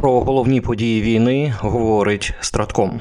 Про головні події війни говорить Стратком.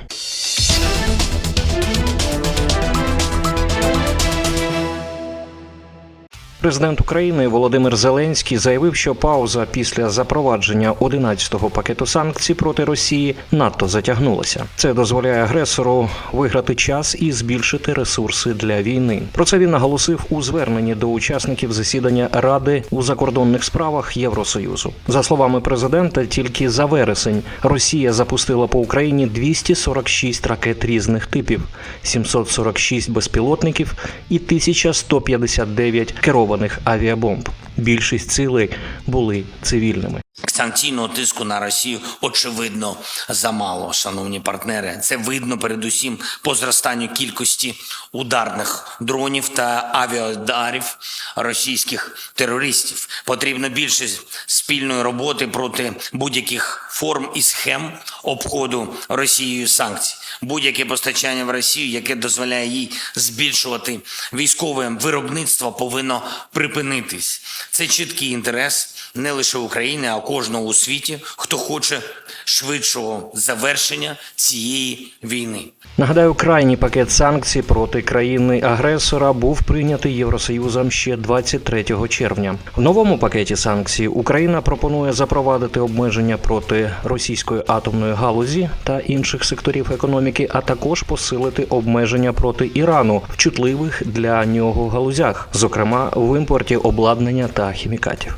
Президент України Володимир Зеленський заявив, що пауза після запровадження 11-го пакету санкцій проти Росії надто затягнулася. Це дозволяє агресору виграти час і збільшити ресурси для війни. Про це він наголосив у зверненні до учасників засідання Ради у закордонних справах Євросоюзу. За словами президента, тільки за вересень Росія запустила по Україні 246 ракет різних типів, 746 безпілотників і 1159 керованих авіабомб. Більшість цілей були цивільними. Санкційного тиску на Росію очевидно замало, шановні партнери. Це видно передусім по зростанню кількості ударних дронів та авіаударів російських терористів. Потрібно більше спільної роботи проти будь-яких форм і схем обходу Росією санкцій. Будь-яке постачання в Росію, яке дозволяє їй збільшувати військове виробництво, повинно припинитись. Це чіткий інтерес не лише України, а кожного у світі, хто хоче швидшого завершення цієї війни. Нагадаю, крайній пакет санкцій проти країни-агресора був прийнятий Євросоюзом ще 23 червня. В новому пакеті санкцій Україна пропонує запровадити обмеження проти російської атомної галузі та інших секторів економіки, а також посилити обмеження проти Ірану в чутливих для нього галузях, зокрема в імпорті обладнання та хімікатів.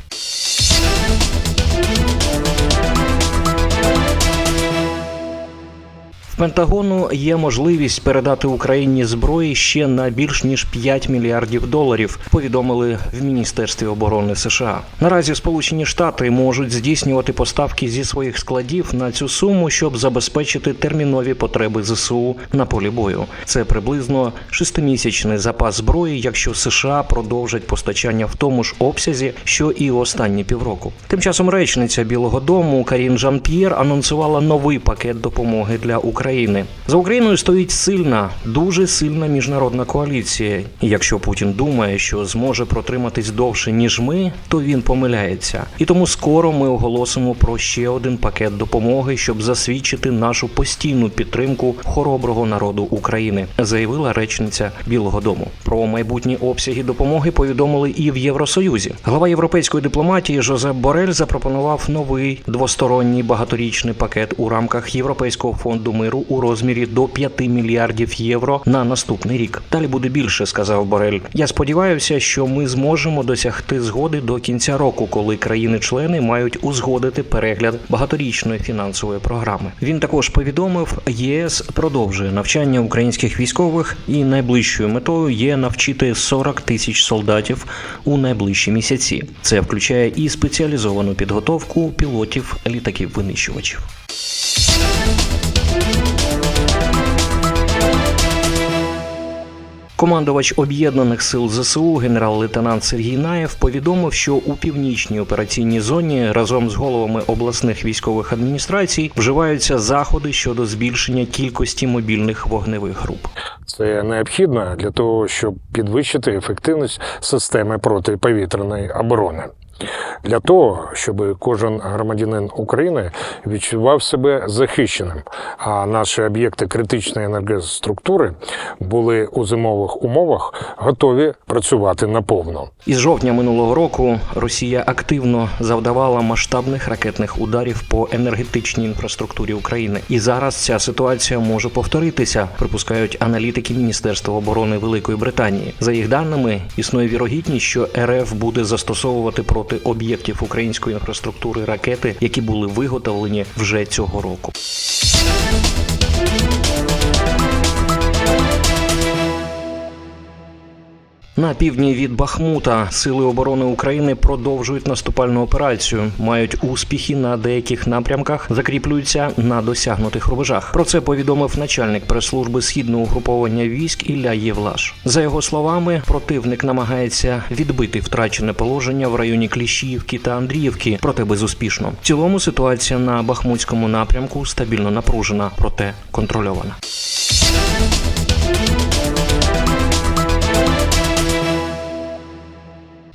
Пентагону є можливість передати Україні зброї ще на більш ніж 5 мільярдів доларів. Повідомили в міністерстві оборони США. Наразі Сполучені Штати можуть здійснювати поставки зі своїх складів на цю суму, щоб забезпечити термінові потреби ЗСУ на полі бою. Це приблизно шестимісячний запас зброї, якщо США продовжать постачання в тому ж обсязі, що і останні півроку. Тим часом речниця Білого Дому Карін Жан П'єр анонсувала новий пакет допомоги для України. України. За Україною стоїть сильна, дуже сильна міжнародна коаліція. І якщо Путін думає, що зможе протриматись довше ніж ми, то він помиляється. І тому скоро ми оголосимо про ще один пакет допомоги, щоб засвідчити нашу постійну підтримку хороброго народу України, заявила речниця Білого Дому. Про майбутні обсяги допомоги повідомили і в Євросоюзі. Глава європейської дипломатії Жозеп Борель запропонував новий двосторонній багаторічний пакет у рамках Європейського фонду миру у розмірі до 5 мільярдів євро на наступний рік. Далі буде більше, сказав Борель. Я сподіваюся, що ми зможемо досягти згоди до кінця року, коли країни-члени мають узгодити перегляд багаторічної фінансової програми. Він також повідомив, ЄС продовжує навчання українських військових, і найближчою метою є навчити 40 тисяч солдатів у найближчі місяці. Це включає і спеціалізовану підготовку пілотів літаків винищувачів. Командувач об'єднаних сил ЗСУ генерал-лейтенант Сергій Наєв повідомив, що у північній операційній зоні разом з головами обласних військових адміністрацій вживаються заходи щодо збільшення кількості мобільних вогневих груп. Це необхідно для того, щоб підвищити ефективність системи протиповітряної оборони. Для того, щоб кожен громадянин України відчував себе захищеним, а наші об'єкти критичної енергоструктури були у зимових умовах готові працювати наповно. Із жовтня минулого року Росія активно завдавала масштабних ракетних ударів по енергетичній інфраструктурі України, і зараз ця ситуація може повторитися, припускають аналітики Міністерства оборони Великої Британії. За їх даними, існує вірогідність, що РФ буде застосовувати проти об'єктів української інфраструктури ракети, які були виготовлені вже цього року. На півдні від Бахмута сили оборони України продовжують наступальну операцію, мають успіхи на деяких напрямках, закріплюються на досягнутих рубежах. Про це повідомив начальник прес-служби східного угруповання військ Ілля Євлаш. За його словами, противник намагається відбити втрачене положення в районі Кліщіївки та Андріївки, проте безуспішно. В цілому ситуація на Бахмутському напрямку стабільно напружена, проте контрольована.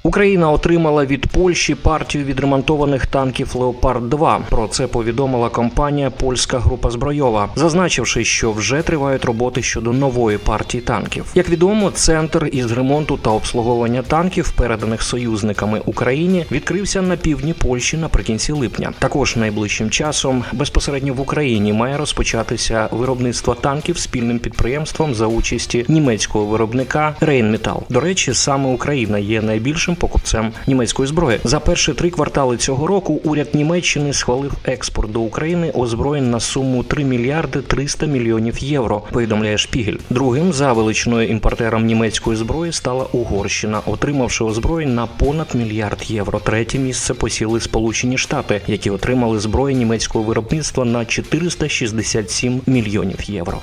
Україна отримала від Польщі партію відремонтованих танків Леопард 2 Про це повідомила компанія Польська група збройова, зазначивши, що вже тривають роботи щодо нової партії танків. Як відомо, центр із ремонту та обслуговування танків, переданих союзниками Україні, відкрився на півдні Польщі наприкінці липня. Також найближчим часом безпосередньо в Україні має розпочатися виробництво танків спільним підприємством за участі німецького виробника Rheinmetall. До речі, саме Україна є найбільшим покупцем німецької зброї. За перші три квартали цього року уряд Німеччини схвалив експорт до України озброєнь на суму 3 мільярди 300 мільйонів євро. Повідомляє Шпігель. Другим за величиною імпортером німецької зброї стала Угорщина, отримавши озброєнь на понад мільярд євро. Третє місце посіли Сполучені Штати, які отримали зброю німецького виробництва на 467 мільйонів євро.